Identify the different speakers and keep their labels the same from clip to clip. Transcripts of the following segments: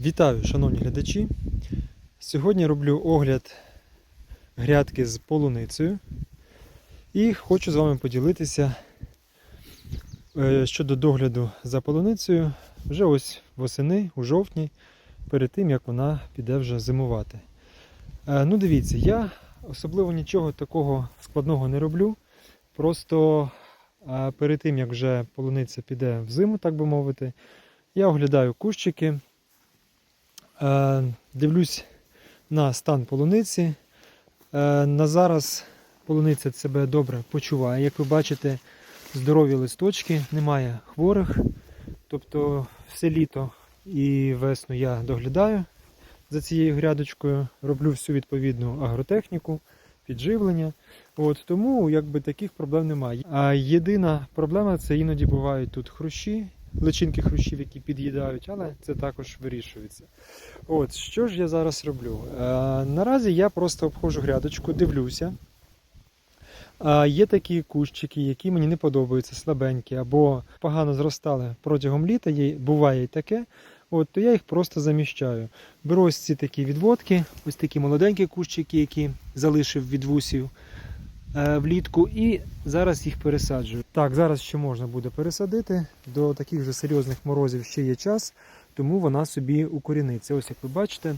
Speaker 1: Вітаю, шановні глядачі. Сьогодні роблю огляд грядки з полуницею і хочу з вами поділитися е, щодо догляду за полуницею вже ось восени, у жовтні, перед тим як вона піде вже зимувати. Е, Ну, дивіться, я особливо нічого такого складного не роблю. Просто е, перед тим як вже полуниця піде в зиму, так би мовити, я оглядаю кущики. Е, Дивлюсь на стан полуниці. Е, На зараз полуниця себе добре почуває. Як ви бачите, здорові листочки, немає хворих. Тобто все літо і весну я доглядаю за цією грядочкою, роблю всю відповідну агротехніку, підживлення. От, тому якби таких проблем немає. А єдина проблема це іноді бувають тут хрущі, личинки хрущів, які під'їдають, але це також вирішується. От, що ж я зараз роблю? Е, наразі я просто обходжу грядочку, дивлюся. Е, є такі кущики, які мені не подобаються, слабенькі або погано зростали протягом літа, є, буває і таке. От, то я їх просто заміщаю. Беру ось ці такі відводки, ось такі молоденькі кущики, які залишив від вусів влітку, і зараз їх пересаджую. Так, зараз ще можна буде пересадити. До таких же серйозних морозів ще є час, тому вона собі укоріниться. Ось як ви бачите,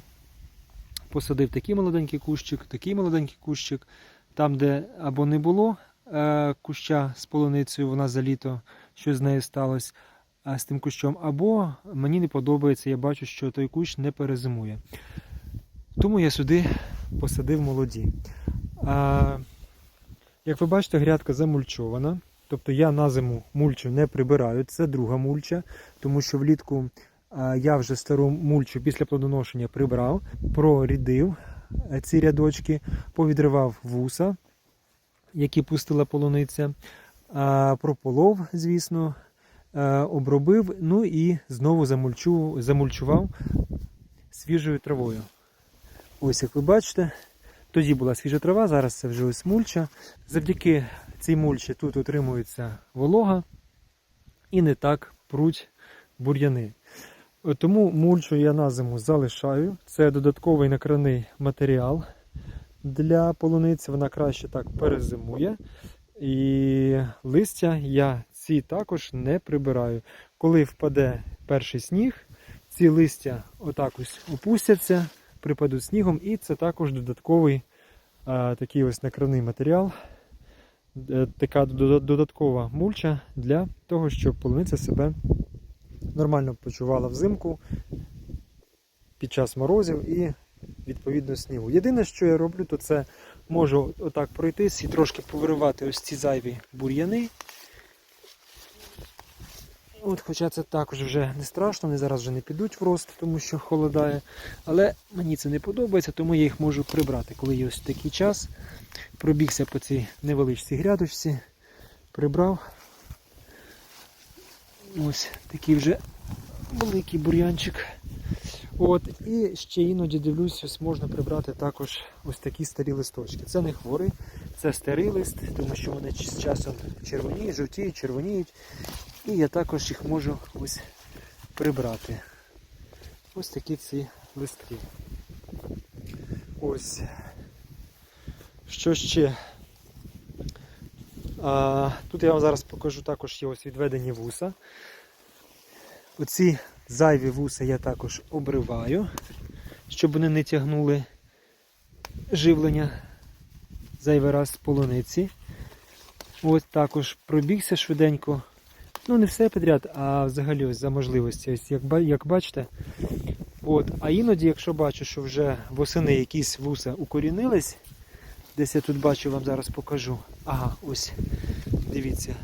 Speaker 1: посадив такий молоденький кущик, такий молоденький кущик. Там, де або не було е, куща з полуницею, вона за літо щось з нею сталося з тим кущом, або мені не подобається, я бачу, що той кущ не перезимує. Тому я сюди посадив молоді. А, як ви бачите, грядка замульчована. Тобто я на зиму мульчу не прибираю, це друга мульча, тому що влітку я вже стару мульчу після плодоношення прибрав, прорідив е, ці рядочки, повідривав вуса, які пустила полуниця, прополов, звісно, е, обробив, ну і знову замульчу, замульчував свіжою травою. Ось як ви бачите, тоді була свіжа трава, зараз це вже ось мульча. Завдяки цій мульчі тут утримується волога і не так пруть бур'яни. Е, Тому мульчу я на зиму залишаю. Це додатковий накривний матеріал для полуниці. Вона краще так перезимує. І листя я ці також не прибираю. Коли впаде перший сніг, ці листя отак ось опустяться, припадуть снігом, і це також додатковий такий ось накривний матеріал, е, така додаткова мульча для того, щоб полуниця себе нормально почувала взимку під час морозів і відповідно снігу. Єдине, що я роблю, то це можу отак пройтись і трошки повиривати ось ці зайві бур'яни. От, Хоча це також вже не страшно, вони зараз вже не підуть в рост, тому що холодає. Але мені це не подобається, тому я їх можу прибрати. Коли є ось такий час, пробігся по цій невеличкій грядочці, прибрав. Ось такий вже великий бур'янчик. От, і ще іноді дивлюсь, ось можна прибрати також ось такі старі листочки. Це не хворий, це старий лист, тому що вони з часом червоніють, жовтіють, червоніють. І я також їх можу ось прибрати. Ось такі ці листки. Ось. Що ще? А, тут я вам зараз покажу також є ось відведені вуса. Оці зайві вуса я також обриваю, щоб вони не тягнули живлення зайвий раз з полуниці. Ось також пробігся швиденько. Ну, не все підряд, а взагалі ось за можливості. Ось як, як бачите. От. А іноді, якщо бачу, що вже восени якісь вуса укорінились, десь я тут бачу, вам зараз покажу. Ага, ось. Дивіться.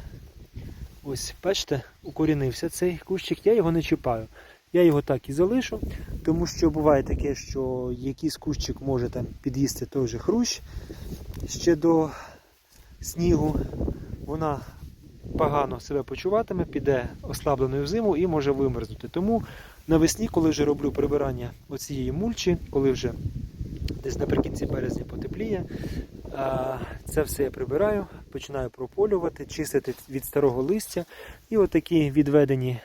Speaker 1: Ось, бачите, укорінився цей кущик, я його не чіпаю. Я його так і залишу, тому що буває таке, що якийсь кущик може там під'їсти той же хрущ ще до снігу. Вона погано себе почуватиме, піде ослабленою в зиму і може вимерзнути. Тому навесні, коли вже роблю прибирання оцієї мульчі, коли вже десь наприкінці березня потепліє, це все я прибираю, починаю прополювати, чистити від старого листя. І отакі відведені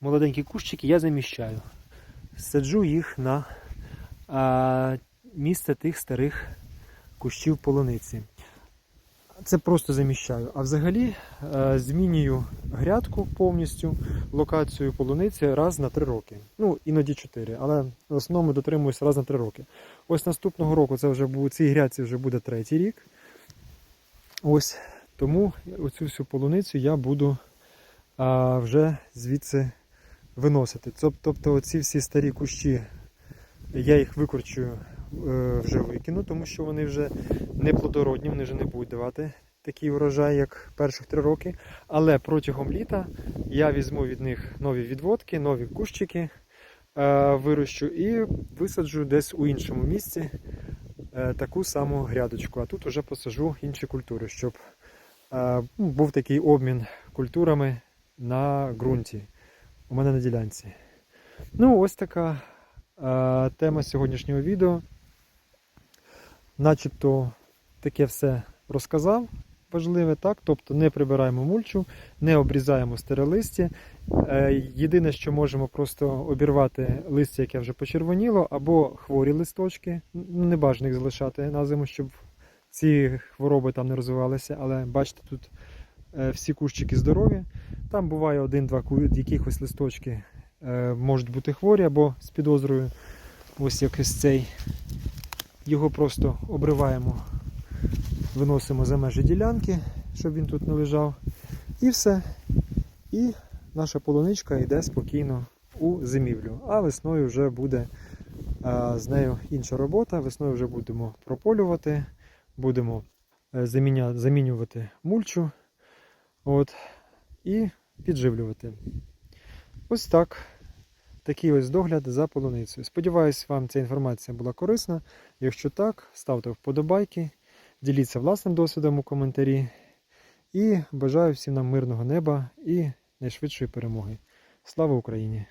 Speaker 1: молоденькі кущики я заміщаю. саджу їх на місце тих старих кущів полуниці. Це просто заміщаю. А взагалі е, змінюю грядку повністю, локацію полуниці раз на три роки. Ну, іноді чотири, але в основному дотримуюся раз на три роки. Ось наступного року це вже буде, цій грядці вже буде третій рік. Ось тому оцю всю полуницю я буду а, вже звідси виносити. Тобто оці всі старі кущі, я їх викорчую, вже викину, тому що вони вже не плодородні, вони вже не будуть давати такий урожай, як перших три роки. Але протягом літа я візьму від них нові відводки, нові кущики е, вирощу і висаджу десь у іншому місці е, таку саму грядочку. А тут вже посажу інші культури, щоб е, ну, був такий обмін культурами на ґрунті у мене на ділянці. Ну, ось така е, тема сьогоднішнього відео. Начебто таке все розказав важливе, так? Тобто не прибираємо мульчу, не обрізаємо старе листя. Е, Єдине, що можемо просто обірвати листя, яке вже почервоніло, або хворі листочки. Ну, Не бажано їх залишати на зиму, щоб ці хвороби там не розвивалися. Але бачите, тут е, всі кущики здорові. Там буває один-два якихось листочки е, можуть бути хворі або з підозрою. Ось як ось цей. Його просто обриваємо, виносимо за межі ділянки, щоб він тут не лежав. І все. І наша полуничка йде спокійно у зимівлю. А весною вже буде а, з нею інша робота. Весною вже будемо прополювати, будемо е, заміня, замінювати мульчу от, і підживлювати. Ось так. Такий ось догляд за полуницею. Сподіваюсь, вам ця інформація була корисна. Якщо так, ставте вподобайки, діліться власним досвідом у коментарі. І бажаю всім нам мирного неба і найшвидшої перемоги. Слава Україні!